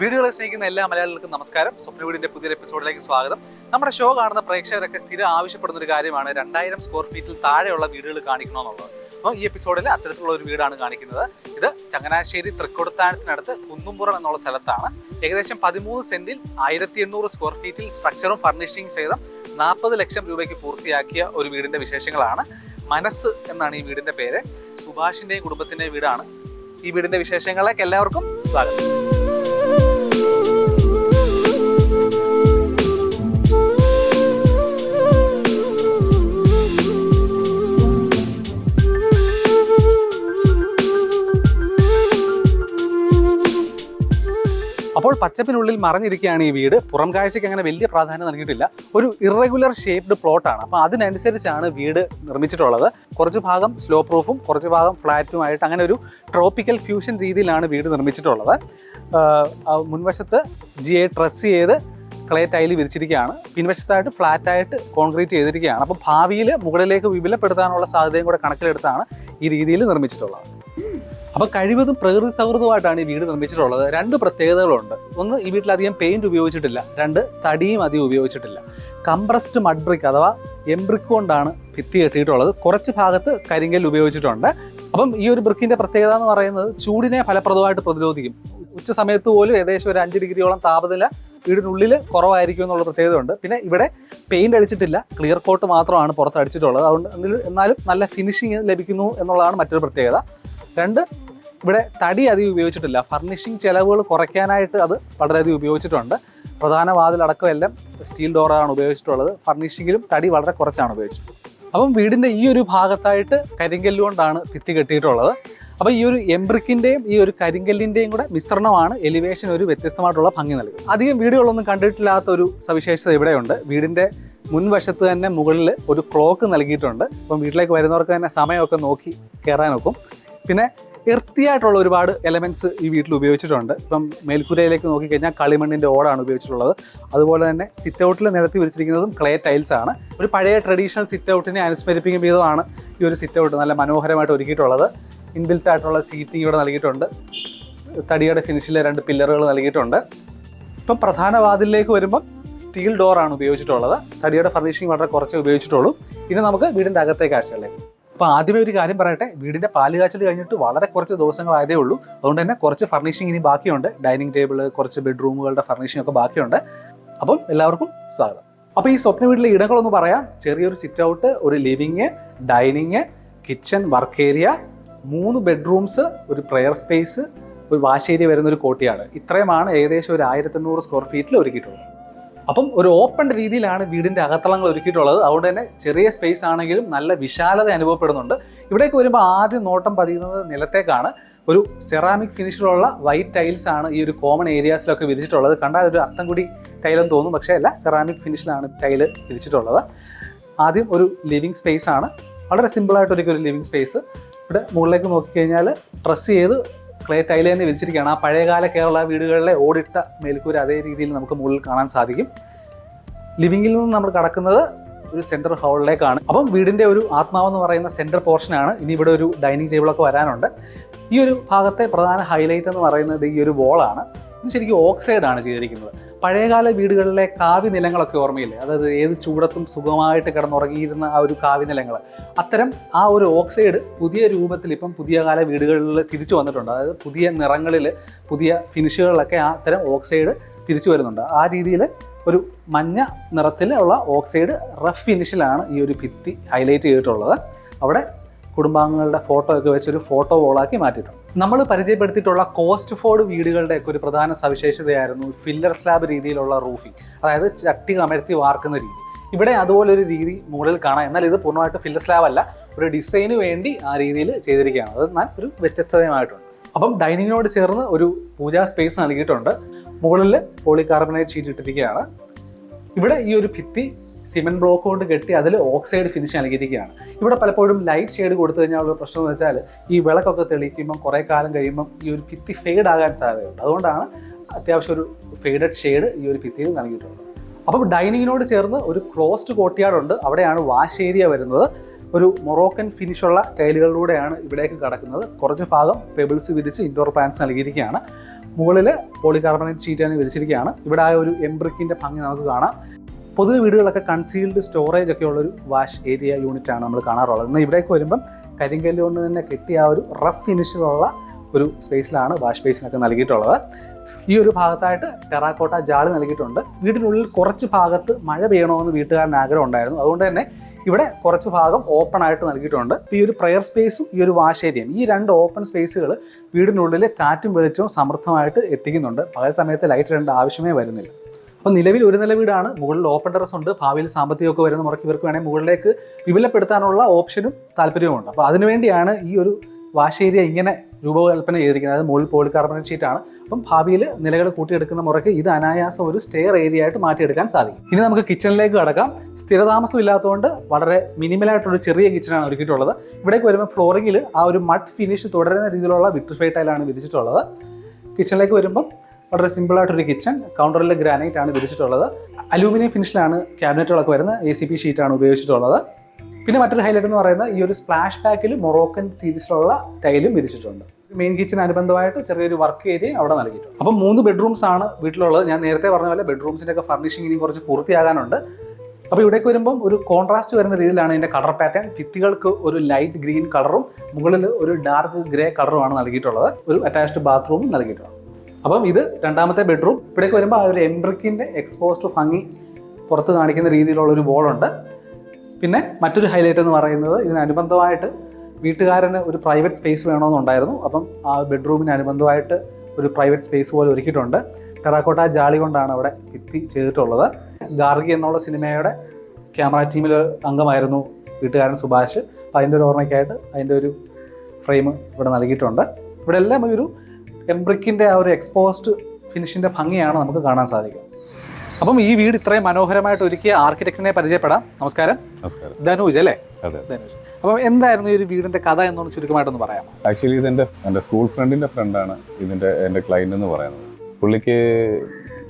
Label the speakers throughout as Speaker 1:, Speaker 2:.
Speaker 1: വീഡിയോകളെ സ്നേഹിക്കുന്ന എല്ലാ മലയാളികൾക്കും നമസ്കാരം. സ്വപ്നവീടിന്റെ പുതിയൊരു എപ്പിസോഡിലേക്ക് സ്വാഗതം. നമ്മുടെ ഷോ കാണുന്ന പ്രേക്ഷകരൊക്കെ സ്ഥിരം ആവശ്യപ്പെടുന്ന ഒരു കാര്യമാണ് രണ്ടായിരം സ്ക്വയർ ഫീറ്റിൽ താഴെയുള്ള വീടുകൾ കാണിക്കണമെന്നുള്ളത്. അപ്പോൾ ഈ എപ്പിസോഡിൽ അത്തരത്തിലുള്ള ഒരു വീടാണ് കാണിക്കുന്നത്. ഇത് ചങ്ങനാശ്ശേരി തൃക്കൊടുത്താനത്തിനടുത്ത് കുന്നുംപുറം എന്നുള്ള സ്ഥലത്താണ്. ഏകദേശം പതിമൂന്ന് സെന്റിൽ ആയിരത്തി എണ്ണൂറ് സ്ക്വയർ ഫീറ്റിൽ സ്ട്രക്ചറും ഫർണിഷിംഗ് സഹിതം നാൽപ്പത് ലക്ഷം രൂപയ്ക്ക് പൂർത്തിയാക്കിയ ഒരു വീടിന്റെ വിശേഷങ്ങളാണ്. മനസ്സ് എന്നാണ് ഈ വീടിന്റെ പേര്. സുഭാഷിന്റെയും കുടുംബത്തിന്റെയും വീടാണ്. ഈ വീടിന്റെ വിശേഷങ്ങളിലേക്ക് എല്ലാവർക്കും സ്വാഗതം. പച്ചപ്പിനുള്ളിൽ മറഞ്ഞിരിക്കുകയാണ് ഈ വീട്. പുറം കാഴ്ചയ്ക്ക് അങ്ങനെ വലിയ പ്രാധാന്യം നൽകിയിട്ടില്ല. ഒരു ഇറഗുലർ ഷേപ്ഡ് പ്ലോട്ടാണ് അപ്പോൾ അതിനനുസരിച്ചാണ് വീട് നിർമ്മിച്ചിട്ടുള്ളത്. കുറച്ച് ഭാഗം സ്ലോ പ്രൂഫും കുറച്ച് ഭാഗം ഫ്ലാറ്റുമായിട്ട് അങ്ങനെ ഒരു ട്രോപ്പിക്കൽ ഫ്യൂഷൻ രീതിയിലാണ് വീട് നിർമ്മിച്ചിട്ടുള്ളത്. മുൻവശത്ത് ജി എ ട്രസ് ചെയ്ത് ക്ലേ ടൈൽ വിരിച്ചിരിക്കുകയാണ്. പിൻവശത്തായിട്ട് ഫ്ലാറ്റായിട്ട് കോൺക്രീറ്റ് ചെയ്തിരിക്കുകയാണ്. അപ്പോൾ ഭാവിയിൽ മുകളിലേക്ക് വിപുലപ്പെടുത്താനുള്ള സാധ്യതയും കൂടെ കണക്കിലെടുത്താണ് ഈ രീതിയിൽ നിർമ്മിച്ചിട്ടുള്ളത്. അപ്പോൾ കഴിവതും പ്രകൃതി സൗഹൃദമായിട്ടാണ് ഈ വീട് നിർമ്മിച്ചിട്ടുള്ളത്. രണ്ട് പ്രത്യേകതകളുണ്ട്. ഒന്ന് ഈ വീട്ടിൽ അധികം പെയിന്റ് ഉപയോഗിച്ചിട്ടില്ല. രണ്ട് തടിയും അധികം ഉപയോഗിച്ചിട്ടില്ല. കംപ്രസ്ഡ് മഡ് ബ്രിക്ക് അഥവാ എംബ്രിക്ക് കൊണ്ടാണ് ഭിത്തി കെട്ടിയിട്ടുള്ളത്. കുറച്ച് ഭാഗത്ത് കരിങ്കൽ ഉപയോഗിച്ചിട്ടുണ്ട്. അപ്പം ഈ ഒരു ബ്രിക്കിന്റെ പ്രത്യേകത എന്ന് പറയുന്നത് ചൂടിനെ ഫലപ്രദമായിട്ട് പ്രതിരോധിക്കും. ഉച്ച സമയത്ത് പോലും ഏകദേശം ഒരു അഞ്ച് ഡിഗ്രിയോളം താപനില വീടിനുള്ളിൽ കുറവായിരിക്കും എന്നുള്ള പ്രത്യേകതയുണ്ട്. പിന്നെ ഇവിടെ പെയിന്റ് അടിച്ചിട്ടില്ല. ക്ലിയർ കോട്ട് മാത്രമാണ് പുറത്ത് അടിച്ചിട്ടുള്ളത് അതുകൊണ്ട് എന്നാലും നല്ല ഫിനിഷിങ് ലഭിക്കുന്നു എന്നുള്ളതാണ് മറ്റൊരു പ്രത്യേകത. രണ്ട് ഇവിടെ തടി അധികം ഉപയോഗിച്ചിട്ടില്ല. ഫർണിഷിംഗ് ചിലവുകൾ കുറയ്ക്കാനായിട്ട് അത് വളരെയധികം ഉപയോഗിച്ചിട്ടുണ്ട്. പ്രധാന വാതിലടക്കം എല്ലാം സ്റ്റീൽ ഡോറാണ് ഉപയോഗിച്ചിട്ടുള്ളത്. ഫർണിഷിങ്ങിലും തടി വളരെ കുറച്ചാണ് ഉപയോഗിച്ചിട്ടുള്ളത്. അപ്പം വീടിന്റെ ഈ ഒരു ഭാഗത്തായിട്ട് കരിങ്കല്ല് കൊണ്ടാണ് ഭിത്തി കെട്ടിയിട്ടുള്ളത്. അപ്പോൾ ഈ ഒരു എംബ്രിക്കിന്റെയും ഈ ഒരു കരിങ്കല്ലിന്റെയും കൂടെ മിശ്രണമാണ് എലിവേഷൻ ഒരു വ്യത്യസ്തമായിട്ടുള്ള ഭംഗി നൽകുന്നത്. അധികം വീടുകളൊന്നും കണ്ടിട്ടില്ലാത്ത ഒരു സവിശേഷത ഇവിടെയുണ്ട്. വീടിന്റെ മുൻവശത്ത് തന്നെ മുകളിൽ ഒരു ക്ലോക്ക് നൽകിയിട്ടുണ്ട്. അപ്പം വീട്ടിലേക്ക് വരുന്നവർക്ക് തന്നെ സമയമൊക്കെ നോക്കി കയറാൻ നോക്കും പിന്നെ എർത്തിയായിട്ടുള്ള ഒരുപാട് എലമെന്റ്സ് ഈ വീട്ടിൽ ഉപയോഗിച്ചിട്ടുണ്ട്. ഇപ്പം മേൽക്കൂരയിലേക്ക് നോക്കിക്കഴിഞ്ഞാൽ കളിമണ്ണിന്റെ ഓടാണ് ഉപയോഗിച്ചിട്ടുള്ളത്. അതുപോലെ തന്നെ സിറ്റ് ഔട്ടിൽ നിരത്തി വിരിച്ചിരിക്കുന്നതും ക്ലേ ടൈൽസ് ആണ്. ഒരു പഴയ ട്രഡീഷണൽ സിറ്റ് ഔട്ടിനെ അനുസ്മരിപ്പിക്കും വിധമാണ് ഈ ഒരു സിറ്റ് ഔട്ട് നല്ല മനോഹരമായിട്ട് ഒരുക്കിയിട്ടുള്ളത്. ഇൻബിൽറ്റ് ആയിട്ടുള്ള സീറ്റിംഗ് ഇവിടെ നൽകിയിട്ടുണ്ട്. തടിയുടെ ഫിനിഷിലെ രണ്ട് പില്ലറുകൾ നൽകിയിട്ടുണ്ട്. ഇപ്പം പ്രധാന വാതിലിലേക്ക് വരുമ്പം സ്റ്റീൽ ഡോറാണ് ഉപയോഗിച്ചിട്ടുള്ളത്. തടിയുടെ ഫർണിഷിംഗ് വളരെ കുറച്ച് ഉപയോഗിച്ചിട്ടുള്ളൂ. ഇനി നമുക്ക് വീടിന്റെ അകത്തേക്ക് കാഴ്ചകളെ അപ്പോൾ ആദ്യമേ ഒരു കാര്യം പറയട്ടെ വീടിന്റെ പാൽ കാച്ചൽ കഴിഞ്ഞിട്ട് വളരെ കുറച്ച് ദിവസങ്ങളായതേ ഉള്ളൂ. അതുകൊണ്ട് തന്നെ കുറച്ച് ഫർണിഷിംഗ് ഇനി ബാക്കിയുണ്ട്. ഡൈനിങ് ടേബിൾ കുറച്ച് ബെഡ്റൂമുകളുടെ ഫർണിഷിംഗ് ഒക്കെ ബാക്കിയുണ്ട്. അപ്പം എല്ലാവർക്കും സ്വാഗതം. അപ്പോൾ ഈ സ്വപ്ന വീട്ടിലെ ഇടങ്ങളൊന്ന് പറയാം. ചെറിയൊരു സിറ്റ് ഔട്ട് ഒരു living dining kitchen work area മൂന്ന് ബെഡ്റൂംസ് ഒരു പ്രെയർ സ്പേസ് ഒരു വാശേരി വരുന്ന ഒരു കോട്ടിയാണ്. ഇത്രയുമാണ് ഏകദേശം ഒരു ആയിരത്തി എണ്ണൂറ് സ്ക്വയർ ഫീറ്റിൽ ഒരുക്കിയിട്ടുള്ളത്. അപ്പം ഒരു ഓപ്പൺ രീതിയിലാണ് വീടിന്റെ അകത്തളങ്ങൾ ഒരുക്കിയിട്ടുള്ളത്. അതുകൊണ്ട് തന്നെ ചെറിയ സ്പേസ് ആണെങ്കിലും നല്ല വിശാലത അനുഭവപ്പെടുന്നുണ്ട്. ഇവിടേക്ക് വരുമ്പോൾ ആദ്യം നോട്ടം പതിയുന്നത് നിലത്തേക്കാണ്. ഒരു സെറാമിക് ഫിനിഷിലുള്ള വൈറ്റ് ടൈൽസ് ആണ് ഈ ഒരു കോമൺ ഏരിയാസിലൊക്കെ വിരിച്ചിട്ടുള്ളത്. കണ്ടാൽ ഒരു അർത്ഥം കൂടി ടൈലെന്ന് തോന്നും. പക്ഷേ അല്ല സെറാമിക് ഫിനിഷിലാണ് ടൈൽ വിരിച്ചിട്ടുള്ളത്. ആദ്യം ഒരു ലിവിങ് സ്പേസ് ആണ്. വളരെ സിമ്പിളായിട്ട് ഒരു ലിവിങ് സ്പേസ് ഇവിടെ മുകളിലേക്ക് നോക്കിക്കഴിഞ്ഞാൽ ഡ്രസ്സ് ചെയ്ത് ക്ലേ ടൈൽ തന്നെ വിരിച്ചിരിക്കുകയാണ് ആ പഴയകാല കേരള വീടുകളിലെ ഓടിട്ട മേൽക്കൂര അതേ രീതിയിൽ നമുക്ക് മുകളിൽ കാണാൻ സാധിക്കും. ലിവിങ്ങിൽ നിന്ന് നമ്മൾ കടക്കുന്നത് ഒരു സെന്റർ ഹാളിലേക്കാണ്. അപ്പം വീടിന്റെ ഒരു ആത്മാവെന്ന് പറയുന്ന സെന്റർ പോർഷനാണ്. ഇനി ഇവിടെ ഒരു ഡൈനിങ് ടേബിളൊക്കെ വരാനുണ്ട്. ഈ ഒരു ഭാഗത്തെ പ്രധാന ഹൈലൈറ്റ് എന്ന് പറയുന്നത് ഈ ഒരു വോളാണ് ഇത് ശരിക്കും ഓക്സൈഡാണ് ചെയ്തിരിക്കുന്നത്. പഴയകാല വീടുകളിലെ കാവി നിലങ്ങളൊക്കെ ഓർമ്മയില്ലേ? അതായത് ഏത് ചൂടത്തും സുഖമായിട്ട് കിടന്നുറങ്ങിയിരുന്ന ആ ഒരു കാവി നിലങ്ങൾ. അത്തരം ആ ഒരു ഓക്സൈഡ് പുതിയ രൂപത്തിൽ ഇപ്പം പുതിയ കാല വീടുകളിൽ തിരിച്ചു വന്നിട്ടുണ്ട്. അതായത് പുതിയ നിറങ്ങളിൽ പുതിയ ഫിനിഷുകളിലൊക്കെ ആ അത്തരം ഓക്സൈഡ് തിരിച്ചു വരുന്നുണ്ട്. ആ രീതിയിൽ ഒരു മഞ്ഞ നിറത്തിലുള്ള ഓക്സൈഡ് റഫ് ഫിനിഷിലാണ് ഈ ഒരു ഭിത്തി ഹൈലൈറ്റ് ചെയ്തിട്ടുള്ളത്. അവിടെ കുടുംബാംഗങ്ങളുടെ ഫോട്ടോ ഒക്കെ വെച്ചൊരു ഫോട്ടോ വോളാക്കി മാറ്റിയിട്ടുണ്ട്. നമ്മൾ പരിചയപ്പെടുത്തിയിട്ടുള്ള കോസ്റ്റ് ഫോർഡ് വീടുകളുടെ ഒക്കെ ഒരു പ്രധാന സവിശേഷതയായിരുന്നു ഫില്ലർ സ്ലാബ് രീതിയിലുള്ള റൂഫിംഗ് അതായത് ചട്ടി കമഴ്ത്തി വാർക്കുന്ന രീതി. ഇവിടെ അതുപോലെ ഒരു രീതി മുകളിൽ കാണാം. എന്നാൽ ഇത് പൂർണമായിട്ട് ഫില്ലർ സ്ലാബ് അല്ല. ഒരു ഡിസൈന് വേണ്ടി ആ രീതിയിൽ ചെയ്തിരിക്കുകയാണ്. അത് എന്നാൽ ഒരു വ്യത്യസ്തതയുമായിട്ടുണ്ട്. അപ്പം ഡൈനിങ്ങിനോട് ചേർന്ന് ഒരു പൂജാ സ്പേസ് നൽകിയിട്ടുണ്ട്. മുകളിൽ പോളികാർബണേറ്റ് ഷീറ്റ് ഇട്ടിരിക്കുകയാണ്. ഇവിടെ ഈ ഒരു ഭിത്തി സിമെന്റ് ബ്ലോക്ക് കൊണ്ട് കെട്ടി അതിൽ ഓക്സൈഡ് ഫിനിഷ് നൽകിയിരിക്കുകയാണ്. ഇവിടെ പലപ്പോഴും ലൈറ്റ് ഷെയ്ഡ് കൊടുത്തു കഴിഞ്ഞാൽ ഉള്ള പ്രശ്നം എന്ന് വെച്ചാൽ ഈ വിളക്കൊക്കെ തെളിയിക്കുമ്പം കുറേ കാലം കഴിയുമ്പം ഈ ഒരു ഭിത്തി ഫെയ്ഡ് ആകാൻ സാധ്യതയുണ്ട്. അതുകൊണ്ടാണ് അത്യാവശ്യം ഒരു ഫെയ്ഡഡ് ഷെയ്ഡ് ഈ ഒരു ഭിത്തിയിൽ നൽകിയിട്ടുള്ളത്. അപ്പം ഡൈനിങ്ങിനോട് ചേർന്ന് ഒരു ക്ലോസ്ഡ് കോട്ടിയാടുണ്ട് അവിടെയാണ് വാഷ് ഏരിയ വരുന്നത്. ഒരു മൊറോക്കൻ ഫിനിഷുള്ള ടൈലുകളിലൂടെയാണ് ഇവിടേക്ക് കടക്കുന്നത്. കുറച്ച് ഭാഗം പെബിൾസ് വിരിച്ച് ഇൻഡോർ പ്ലാൻസ് നൽകിയിരിക്കുകയാണ്. മുകളിൽ പോളികാർബണേറ്റ് ഷീറ്റാണ് വിരിച്ചിരിക്കുകയാണ്. ഇവിടെ ആ ഒരു എംബ്രിക്കിന്റെ ഭംഗി നമുക്ക് കാണാം. പൊതുവെ വീടുകളൊക്കെ കൺസീൽഡ് സ്റ്റോറേജ് ഒക്കെ ഉള്ളൊരു വാഷ് ഏരിയ യൂണിറ്റ് ആണ് നമ്മൾ കാണാറുള്ളത്. എന്നാൽ ഇവിടേക്ക് വരുമ്പം കരിങ്കല്ല് കൊണ്ട് തന്നെ കെട്ടിയ ആ ഒരു റഫ് ഫിനിഷിലുള്ള ഒരു സ്പേസിലാണ് വാഷ് ബേസിനൊക്കെ നൽകിയിട്ടുള്ളത്. ഈ ഒരു ഭാഗത്തായിട്ട് ടെറാക്കോട്ട ജാളി നൽകിയിട്ടുണ്ട്. വീടിനുള്ളിൽ കുറച്ച് ഭാഗത്ത് മഴ പെയ്യണമെന്ന് വീട്ടുകാരൻ ആഗ്രഹം ഉണ്ടായിരുന്നു. അതുകൊണ്ട് തന്നെ ഇവിടെ കുറച്ച് ഭാഗം ഓപ്പൺ ആയിട്ട് നൽകിയിട്ടുണ്ട്. ഈ ഒരു പ്രയർ സ്പേസും ഈ ഒരു വാഷ് ഏരിയയും ഈ രണ്ട് ഓപ്പൺ സ്പേസുകൾ വീടിനുള്ളിൽ കാറ്റും വെളിച്ചവും സമൃദ്ധമായിട്ട് എത്തിക്കുന്നുണ്ട്. പകൽ സമയത്ത് ലൈറ്റ് ഇടേണ്ട ആവശ്യമേ വരുന്നില്ല. അപ്പോൾ നിലവിൽ ഒരു നില വീടാണ് മുകളിൽ ഓപ്പൺ ടെറസ് ഉണ്ട് ഭാവിയിൽ സാമ്പത്തികമൊക്കെ വരുന്ന മുറയ്ക്ക് ഇവർക്ക് വേണമെങ്കിൽ മുകളിലേക്ക് വിപുലപ്പെടുത്താനുള്ള ഓപ്ഷനും താല്പര്യവുമുണ്ട്. അപ്പോൾ അതിനുവേണ്ടിയാണ് ഈ ഒരു വാഷ് ഏരിയ ഇങ്ങനെ രൂപകൽപ്പന ചെയ്തിരിക്കുന്നത്. അതായത് മുകളിൽ പോളികാർബണേറ്റ് ഷീറ്റാണ് അപ്പം ഭാവിയിൽ നിലകൾ കൂട്ടിയെടുക്കുന്ന മുറയ്ക്ക് ഇത് അനായാസം ഒരു സ്റ്റെയർ ഏരിയ ആയിട്ട് മാറ്റിയെടുക്കാൻ സാധിക്കും. ഇനി നമുക്ക് കിച്ചണിലേക്ക് കടക്കാം. സ്ഥിരതാമസം ഇല്ലാത്തതുകൊണ്ട് വളരെ മിനിമലായിട്ടൊരു ചെറിയ കിച്ചണാണ് ഒരുക്കിയിട്ടുള്ളത്. ഇവിടേക്ക് വരുമ്പോൾ ഫ്ലോറിങ്ങിൽ ആ ഒരു മഡ് ഫിനിഷ് തുടരുന്ന രീതിയിലുള്ള വിട്രിഫൈ ടൈലാണ് വിരിച്ചിട്ടുള്ളത്. കിച്ചണിലേക്ക് വരുമ്പം വളരെ സിമ്പിളായിട്ടൊരു കിച്ചൺ കൗണ്ടറിൽ ഗ്രാനൈറ്റ് ആണ് വിരിച്ചിട്ടുള്ളത്. അലൂമിനിയം ഫിനിഷിലാണ് ക്യാബിനറ്റുകളൊക്കെ വരുന്നത് എ സി പി ഷീറ്റാണ് ഉപയോഗിച്ചിട്ടുള്ളത്. പിന്നെ മറ്റൊരു ഹൈലൈറ്റ് എന്ന് പറയുന്നത് ഈ ഒരു സ്പ്ലാഷ് ബാക്കിൽ മൊറോക്കൻ സീരീസിലുള്ള ടൈലും വിരിച്ചിട്ടുണ്ട്. മെയിൻ കിച്ചൺ അനുബന്ധമായിട്ട് ചെറിയൊരു വർക്ക് ഏരിയ അവിടെ നൽകിയിട്ടുണ്ട്. അപ്പം മൂന്ന് ബെഡ്റൂംസ് ആണ് വീട്ടിലുള്ളത്. ഞാൻ നേരത്തെ പറഞ്ഞ പോലെ ബെഡ്റൂംസിന്റെ ഒക്കെ ഫർണിഷിംഗ് ഇനി കുറച്ച് പൂർത്തിയാകാനുണ്ട്. അപ്പോൾ ഇവിടേക്ക് വരുമ്പം ഒരു കോൺട്രാസ്റ്റ് വരുന്ന രീതിയിലാണ് ഇതിന്റെ കളർ പാറ്റേൺ ഭിത്തികൾക്ക് ഒരു ലൈറ്റ് ഗ്രീൻ കളറും മുകളിൽ ഒരു ഡാർക്ക് ഗ്രേ കളറുമാണ് നൽകിയിട്ടുള്ളത്. ഒരു അറ്റാച്ച്ഡ് ബാത്റൂമും നൽകിയിട്ടുണ്ട്. അപ്പം ഇത് രണ്ടാമത്തെ ബെഡ്റൂം ഇവിടേക്ക് വരുമ്പോൾ ആ ഒരു എംബ്രിക്കിന്റെ എക്സ്പോസ്ഡ് ഭംഗി പുറത്ത് കാണിക്കുന്ന രീതിയിലുള്ള ഒരു വോളുണ്ട് പിന്നെ മറ്റൊരു ഹൈലൈറ്റ് എന്ന് പറയുന്നത് ഇതിനനുബന്ധമായിട്ട് വീട്ടുകാരന് ഒരു പ്രൈവറ്റ് സ്പേസ് വേണമെന്നുണ്ടായിരുന്നു. അപ്പം ആ ബെഡ്റൂമിന് അനുബന്ധമായിട്ട് ഒരു പ്രൈവറ്റ് സ്പേസ് പോലെ ഒരുക്കിയിട്ടുണ്ട്. ടെറാക്കോട്ട ജാളി കൊണ്ടാണ് അവിടെ ഭിത്തി ചെയ്തിട്ടുള്ളത്. ഗാർഗി എന്നുള്ള സിനിമയുടെ ക്യാമറ ടീമിൽ അംഗമായിരുന്നു വീട്ടുകാരൻ സുഭാഷ്. അപ്പം അതിന്റെ ഒരു ഓർമ്മയ്ക്കായിട്ട് അതിന്റെ ഒരു ഫ്രെയിം ഇവിടെ നൽകിയിട്ടുണ്ട്. ഇവിടെ എല്ലാം ഒരു എംബ്രിക്കിന്റെ ആ ഒരു എക്സ്പോസ്ഡ് ഫിനിഷിന്റെ ഭംഗിയാണ് നമുക്ക് കാണാൻ സാധിക്കുക. അപ്പം ഈ വീട് ഇത്രയും മനോഹരമായിട്ട് ഒരുക്കിയ ആർക്കിടെക്റ്റിനെ പരിചയപ്പെടാം. നമസ്കാരം.
Speaker 2: നമസ്കാരം.
Speaker 1: ധനുജ് അല്ലേ? ധനൂജ്. അപ്പം എന്തായിരുന്നു ഈ ഒരു വീടിന്റെ കഥ എന്നൊന്ന് ചുരുക്കമായിട്ടൊന്ന് പറയാം
Speaker 2: ആക്ച്വലി ഇതെന്റെ എന്റെ സ്കൂൾ ഫ്രണ്ടിന്റെ ഫ്രണ്ടാണ് ഇതിന്റെ എന്റെ ക്ലയന്റ് എന്ന് പറയുന്നത്. പുള്ളിക്ക്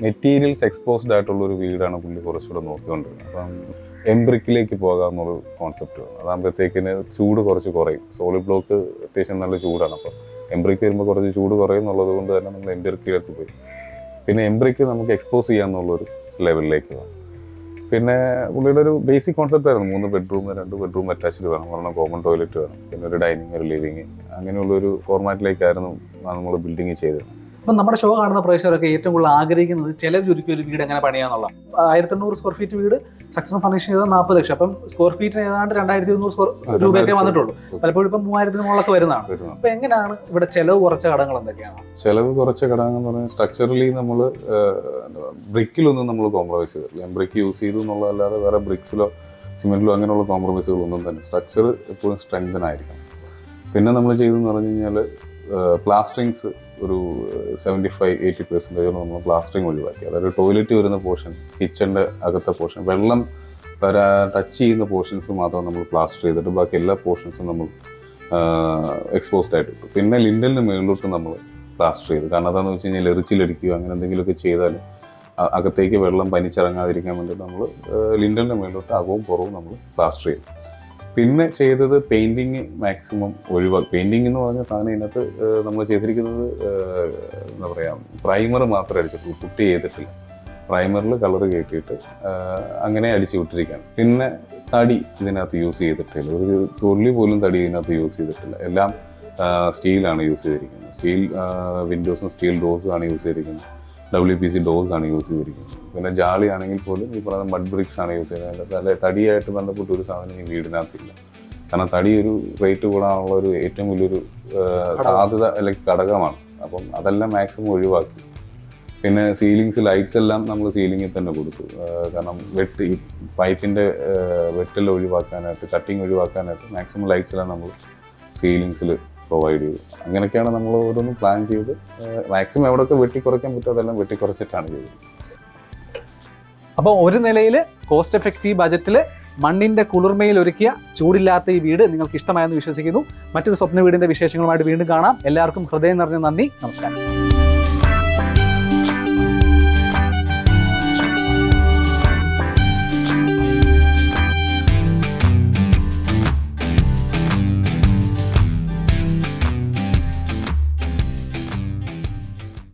Speaker 2: മെറ്റീരിയൽസ് എക്സ്പോസ്ഡ് ആയിട്ടുള്ള ഒരു വീടാണ് പുള്ളി കുറച്ചുകൂടെ നോക്കിക്കൊണ്ടിരുന്നത്. അപ്പം എംബ്രിക്കിലേക്ക് പോകാമെന്നൊരു കോൺസെപ്റ്റ് അതാകുമ്പോഴത്തേക്കിന് ചൂട് കുറച്ച് കുറയും. സോളിഡ് ബ്ലോക്ക് അത്യാവശ്യം നല്ല ചൂടാണ്. അപ്പോൾ എംബ്രിക്ക് വരുമ്പോൾ കുറച്ച് ചൂട് കുറയും എന്നുള്ളത് കൊണ്ട് തന്നെ നമ്മൾ എംബ്രിക്കിലേക്ക് പോയി. പിന്നെ എംബ്രിക്ക് നമുക്ക് എക്സ്പോസ് ചെയ്യാമെന്നുള്ളൊരു ലെവലിലേക്ക് വന്നു. പിന്നെ പുള്ളിയുടെ ഒരു ബേസിക് കോൺസെപ്റ്റ് ആയിരുന്നു മൂന്ന് ബെഡ്റൂം രണ്ട് ബെഡ്റൂം അറ്റാച്ച്ഡ് വേണം. ഒരെണ്ണം കോമൺ ടോയ്ലറ്റ് വേണം. പിന്നെ ഒരു ഡൈനിങ് ഒരു ലിവിങ് അങ്ങനെയുള്ളൊരു ഫോർമാറ്റിലേക്കായിരുന്നു നമ്മൾ ബിൽഡിങ് ചെയ്തത്
Speaker 1: അപ്പം നമ്മുടെ ഷോ കാണുന്ന പ്രേക്ഷകരൊക്കെ ഏറ്റവും കൂടുതൽ ആഗ്രഹിക്കുന്നത് ചിലവ് ചുരുക്കി ഒരു വീട് എങ്ങനെ പണിയാന്നുള്ള. ആയിരത്തി എണ്ണൂറ് സ്ക്വയർ ഫീറ്റ് വീട് സക്സസ് ഫർണിഷ് ചെയ്താൽ നാൽപ്പത് ലക്ഷം. അപ്പം സ്ക്വയർ ഫീറ്റിന് ഏതാണ്ട് രണ്ടായിരത്തി ഇരുന്നൂറ് സ്ക്വയർ രൂപയൊക്കെ വന്നിട്ടുള്ളൂ. പലപ്പോഴും ഇപ്പം മൂവായിരത്തിന് മുകളിലൊക്കെ വരുന്നതാണ്.
Speaker 2: വരുന്നത്
Speaker 1: അപ്പം എങ്ങനെയാണ് ഇവിടെ ചിലവ് കുറച്ച ഘടകങ്ങൾ എന്തൊക്കെയാണ്?
Speaker 2: ചിലവ് കുറച്ച ഘടകങ്ങൾ എന്ന് പറഞ്ഞാൽ സ്ട്രക്ചറലി നമ്മൾ ബ്രിക്കിലൊന്നും നമ്മൾ കോംപ്രമൈസ് ചെയ്തിട്ടില്ല. ബ്രിക്ക് യൂസ് ചെയ്തു എന്നുള്ളതല്ലാതെ വേറെ ബ്രിക്സിലോ സിമെന്റിലോ അങ്ങനെയുള്ള കോംപ്രമൈസുകളൊന്നും തന്നെ. സ്ട്രക്ചർ എപ്പോഴും സ്ട്രെങ്തൻ ആയിരിക്കണം. പിന്നെ നമ്മൾ ചെയ്തെന്ന് പറഞ്ഞു കഴിഞ്ഞാൽ പ്ലാസ്റ്ററിങ്സ് ഒരു സെവന്റി ഫൈവ് എയ്റ്റി പെർസെന്റേജോളം നമ്മൾ പ്ലാസ്റ്ററിങ് ഒഴിവാക്കി. അതായത് ടോയ്ലറ്റ് വരുന്ന പോർഷൻ കിച്ചന്റെ അകത്തെ പോർഷൻ വെള്ളം വരാ ടച്ച് ചെയ്യുന്ന പോർഷൻസ് മാത്രം നമ്മൾ പ്ലാസ്റ്റർ ചെയ്തിട്ട് ബാക്കി എല്ലാ പോർഷൻസും നമ്മൾ എക്സ്പോസ്ഡ് ആയിട്ട് ഇട്ടു. പിന്നെ ലിൻഡലിന് മുകളിലോട്ട് നമ്മൾ പ്ലാസ്റ്റർ ചെയ്തു. കാരണം അതാണെന്ന് വെച്ച് കഴിഞ്ഞാൽ എറിച്ചിലടിക്കുകയോ അങ്ങനെ എന്തെങ്കിലുമൊക്കെ ചെയ്താൽ അകത്തേക്ക് വെള്ളം പനിച്ചിറങ്ങാതിരിക്കാൻ വേണ്ടി നമ്മൾ ലിൻഡലിന്റെ മുകളിലോട്ട് അകവും പുറവും നമ്മൾ പ്ലാസ്റ്റർ ചെയ്തു. പിന്നെ ചെയ്തത് പെയിന്റിങ് മാക്സിമം ഒഴിവാക്കി പെയിന്റിങ് എന്ന് പറഞ്ഞ സാധനം ഇതിനകത്ത് നമ്മൾ ചെയ്തിരിക്കുന്നത് എന്താ പറയുക പ്രൈമർ മാത്രമേ അടിച്ചിട്ടുള്ളൂ പുട്ടി ചെയ്തിട്ടില്ല. പ്രൈമറിൽ കളർ കയറ്റിയിട്ട് അങ്ങനെ അടിച്ചു വിട്ടിരിക്കുകയാണ് പിന്നെ തടി ഇതിനകത്ത് യൂസ് ചെയ്തിട്ടില്ല. ഒരു തുള്ളി പോലും തടി ഇതിനകത്ത് യൂസ് ചെയ്തിട്ടില്ല. എല്ലാം സ്റ്റീലാണ് യൂസ് ചെയ്തിരിക്കുന്നത്. സ്റ്റീൽ വിൻഡോസും സ്റ്റീൽ ഡോസും ആണ് യൂസ് ചെയ്തിരിക്കുന്നത്. ഡബ്ല്യു പി സി ഡോസ് ആണ് യൂസ് ചെയ്തിരിക്കുന്നത്. പിന്നെ ജാളി ആണെങ്കിൽ പോലും ഈ പറയുന്ന മഡ് ബ്രിക്സ് ആണ് യൂസ് ചെയ്യുന്നത്. അല്ലെ തടിയായിട്ട് ബന്ധപ്പെട്ട ഒരു സാധനം ഈ വീടിനകത്തില്ല. കാരണം തടി ഒരു റേറ്റ് കൂടാനുള്ള ഒരു ഏറ്റവും വലിയൊരു സാധ്യത അല്ലെങ്കിൽ ഘടകമാണ്. അപ്പം അതെല്ലാം മാക്സിമം ഒഴിവാക്കി. പിന്നെ സീലിങ്സ് ലൈറ്റ്സ് എല്ലാം നമ്മൾ സീലിങ്ങിൽ തന്നെ കൊടുത്തു. കാരണം വെട്ട് ഈ പൈപ്പിന്റെ വെട്ടെല്ലാം ഒഴിവാക്കാനായിട്ട് കട്ടിങ് ഒഴിവാക്കാനായിട്ട് മാക്സിമം ലൈറ്റ്സ് എല്ലാം നമ്മൾ സീലിങ്സിൽ പ്രൊവൈഡ് ചെയ്തു. അങ്ങനെയൊക്കെയാണ് നമ്മൾ ഓരോന്നും പ്ലാൻ ചെയ്ത്. മാക്സിമം എവിടെയൊക്കെ വെട്ടിക്കുറയ്ക്കാൻ പറ്റുമോ അതെല്ലാം വെട്ടിക്കുറച്ചിട്ടാണ് ചെയ്തത്.
Speaker 1: അപ്പോൾ ഒരു നിലയിൽ കോസ്റ്റ് എഫക്റ്റീവ് ബജറ്റിൽ മണ്ണിന്റെ കുളിർമയിൽ ഒരുക്കിയ ചൂടില്ലാത്ത ഈ വീട് നിങ്ങൾക്ക് ഇഷ്ടമായെന്ന് വിശ്വസിക്കുന്നു. മറ്റൊരു സ്വപ്ന വീടിന്റെ വിശേഷങ്ങളുമായിട്ട് വീണ്ടും കാണാം. എല്ലാവർക്കും ഹൃദയം നിറഞ്ഞ നന്ദി. നമസ്കാരം.